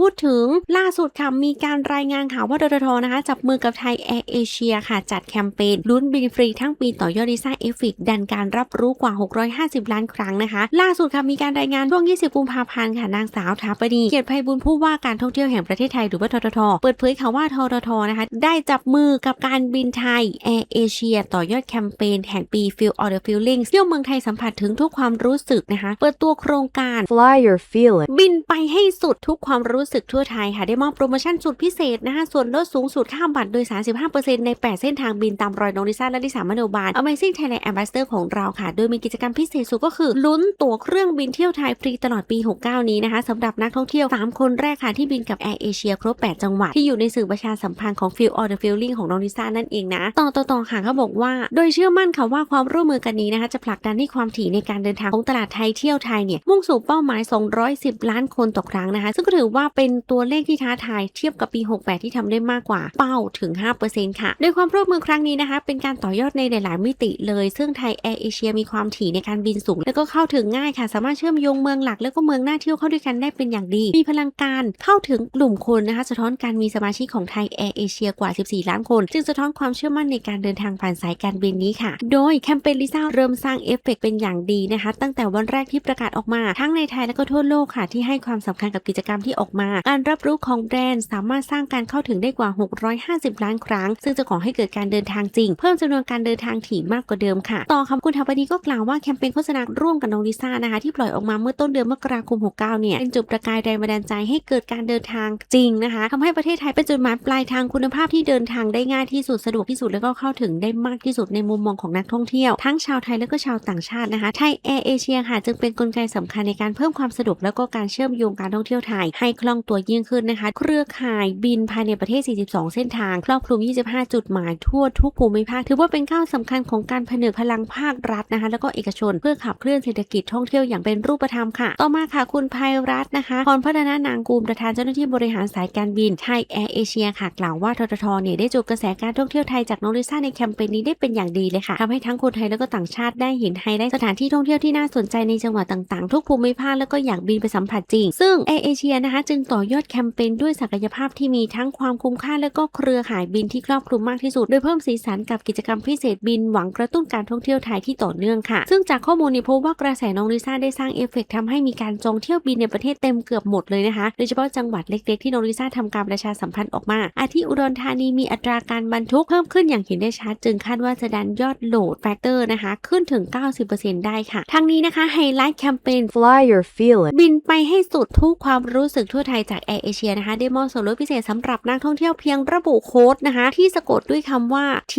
พูดถึงล่าสุดค่ะมีการรายงานข่าวว่าทททนะคะ จับมือกับไทยแอร์เอเชียค่ะ จัดแคมเปญลุ้นบินฟรีทั้งปีต่อยอดลิซ่าเอฟฟิกดันการรับรู้กว่า 650 ล้านครั้งนะคะ ล่าสุดค่ะมีการรายงานช่วง 20 กุมภาพันธ์ค่ะนางสาวถาปดีเกียรติภัยบุญผู้ว่าการท่องเที่ยวแห่งประเทศไทยหรือว่าทททเปิดเผยค่ะว่าทททนะคะ ได้จับมือกับการบินไทยแอร์เอเชียต่อยอดแคมเปญแห่งปี Feel All the Feelings เที่ยวเมืองไทยสัมผัสถึงทุกความรู้สึกนะคะ เปิดตัวโครงการ Fly your feeling. บินไปให้สุดทุกความรู้สึกทั่วไทยค่ะได้มอบโปรโมชั่นสุดพิเศษนะคะส่วนลดสูงสุดค่าบัตรโดยสาร15%ใน 8 เส้นทางบินตามรอยน้องลิซ่าและลิสามโนบาล Amazing Thailand Ambassador ของเราค่ะ โดยมีกิจกรรมพิเศษสุดก็คือลุ้นตั๋วเครื่องบินเที่ยวไทยฟรีตลอดปี 69 นี้นะคะสำหรับนักท่องเที่ยว 3 คนแรกค่ะที่บินกับ Air Asia ครบ 8 จังหวัดที่อยู่ในสื่อประชาสัมพันธ์ของ Feel All the Feeling ของน้องลิซ่านั่นเองนะต่อต่อต่อค่ะเขาบอกว่า โดยเชื่อมั่นค่ะว่าความร่วมมือกันนี้นะคะจะผลักดันให้ความถี่ในการเดินทางของตลาดไทยเที่ยวไทยเนี่ยมุ่งสู่เป้าหมาย 210 ล้านคนต่อครั้งนะคะ ซึ่งก็ถือว่าเเป็นตัวเลขที่ท้าทายเทียบกับปี 68 ที่ทำได้มากกว่าเป้าถึง 5%ค่ะโดยความร่วมมือครั้งนี้นะคะ เป็นการต่อยอดในหลาย ๆ มิติเลย ซึ่งไทยแอร์เอเชียมีความถี่ในการบินสูง แล้วก็เข้าถึงง่ายค่ะ สามารถเชื่อมโยงเมืองหลัก แล้วก็เมืองน่าเที่ยวเข้าด้วยกันได้เป็นอย่างดี มีพลังการเข้าถึงกลุ่มคนนะคะ สะท้อนการมีสมาชิกของไทยแอร์เอเชียกว่า 14 ล้านคน จึงสะท้อนความเชื่อมั่นในการเดินทางผ่านสายการบินนี้ค่ะ โดยแคมเปญลิซ่าเริ่มสร้างเอฟเฟกต์เป็นอย่างดีนะคะ ตั้งแต่วันแรกที่ประกาศออกมา ทั้งในไทยและก็ทั่วโลกค่ะ ที่ให้ความสำคัญกับกิจกรรมที่ออกมาการรับรู้ของแบรนด์สามารถสร้างการเข้าถึงได้กว่า 650 ล้านครั้ง ซึ่งจะก่อให้เกิดการเดินทางจริง เพิ่มจำนวนการเดินทางถี่มากกว่าเดิมค่ะ ต่อคำคุณทวดีก็กล่าวว่าแคมเปญโฆษณาร่วมกับน้องลิซ่านะคะ ที่ปล่อยออกมาเมื่อต้นเดือนมกราคม 69 เนี่ย เป็นจุดประกายแรงบันดาลใจให้เกิดการเดินทางจริงนะคะทำให้ประเทศไทยเป็นจุดหมายปลายทางคุณภาพที่เดินทางได้ง่ายที่สุดสะดวกที่สุดแล้วก็เข้าถึงได้มากที่สุดในมุมมองของนักท่องเที่ยวทั้งชาวไทยและก็ชาวต่างชาตินะคะไทยแอร์เอเชียค่ะจึงเป็นกลไกสำคัญในการเพิ่มความสะดวกแล้วก็การเชื่อมโยงการท่องเที่ยวไทยให้คล่องตัวยิ่งขึ้นนะคะ เครือข่ายบินภายในประเทศ 42 เส้นทาง ครอบคลุม 25 จุดหมายทั่วทุกภูมิภาค ถือว่าเป็นก้าวสำคัญของการผนึกพลังภาครัฐนะคะ แล้วก็เอกชนเพื่อขับเคลื่อนเศรษฐกิจท่องเที่ยวอย่างเป็นรูปธรรมค่ะ ต่อมาค่ะคุณภัยรัตน์นะคะพรพัฒนานางกูลประธานเจ้าหน้าที่บริหารสายการบินไทยแอร์เอเชียค่ะ กล่าวว่าทททเนี่ยได้จูบกระแสการท่องเที่ยวไทยจากน้องลิซ่าในแคมเปญนี้ได้เป็นอย่างดีเลยค่ะทำให้ทั้งคนไทยแล้วก็ต่างชาติได้เห็นไฮไลท์สถานที่ท่องเที่ยวที่น่าสนใจในจังหวัดต่างๆ ทุกภูมิภาคแล้วก็อยากบินไปสัมผัสจริง ซึ่งแอร์เอเชียนะคะจึงต่อยอดแคมเปญด้วยศักยภาพที่มีทั้งความคุ้มค่าและก็เครือข่ายบินที่ครอบคลุมมากที่สุด โดยเพิ่มสีสันกับกิจกรรมพิเศษบินหวังกระตุ้นการท่องเที่ยวไทยที่ต่อเนื่องค่ะ ซึ่งจากข้อมูลนี้พบว่ากระแสน้องลิซ่าได้สร้างเอฟเฟกต์ทำให้มีการจองเที่ยวบินในประเทศเต็มเกือบหมดเลยนะคะโดยเฉพาะจังหวัดเล็กๆที่น้องลิซ่าทำการประชาสัมพันธ์ออกมา อาทิอุดรธานีมีอัตราการบรรทุกเพิ่มขึ้นอย่างเห็นได้ชัด จึงคาดว่าจะดันยอดโหลดแฟกเตอร์นะคะขึ้นถึง 90%ได้ค่ะ ทั้งนี้นะคะไฮไลท์แคมเปญ Fly your feeling. บินไปให้สุดทุกความรู้สึกทั่วไทยจากแอร์เอเชียนะคะได้มอบส่วนลดพิเศษสำหรับนักท่องเที่ยวเพียงระบุโค้ดนะคะ ที่สะกดด้วยคำว่า T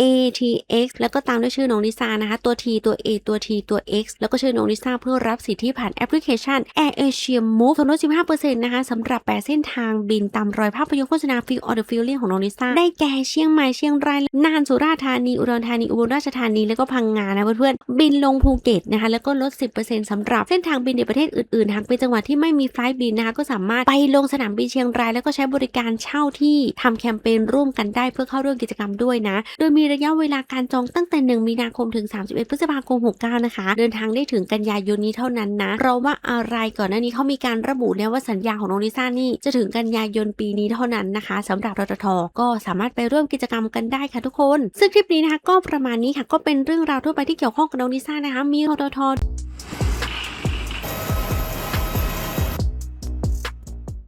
A T X แล้วก็ตามด้วยชื่อน้องลิซ่านะคะ ตัว T ตัว A ตัว T ตัว X แล้วก็ชื่อน้องลิซ่าเพื่อรับสิทธิผ่านแอปพลิเคชัน Air Asia Move ส่วนลด 15%นะคะสำหรับ8เส้นทางบินตามรอยภาพยนตร์โฆษณา Feel All the Feeling ของน้องลิซ่าได้แก่เชียงใหม่เชียงรายน่านสุราษฎร์ธานีอุดรธานีอุบลราชธานีแล้วก็พังงานะเพื่อนๆบินลงภูเก็ตนะคะแล้วก็ลด 10%สำหรับเส้นทางบินในประเทศอื่นๆหากเป็นจังหวัดที่ไม่มีไฟล์บินนะคะก็สามารถไปลงสนามบินเชียงราย แล้วก็ใช้บริการเช่าที่ทำแคมเปญร่วมกันได้เพื่อเข้าร่วมกิจกรรมด้วยนะ โดยมีระยะเวลาการจองตั้งแต่ 1 มีนาคมถึง 31 พฤษภาคม 69 นะคะ เดินทางได้ถึงกันยายนนี้เท่านั้นนะ เพราะว่าอะไรก่อนหน้านี้เขามีการระบุแล้วว่าสัญญาของน้องลิซ่านี่จะถึงกันยายนปีนี้เท่านั้นนะคะสำหรับรททก็สามารถไปร่วมกิจกรรมกันได้ค่ะทุกคน ซึ่งคลิปนี้นะคะก็ประมาณนี้ค่ะก็เป็นเรื่องราวทั่วไปที่เกี่ยวข้องกับน้องลิซ่านะคะมีรทท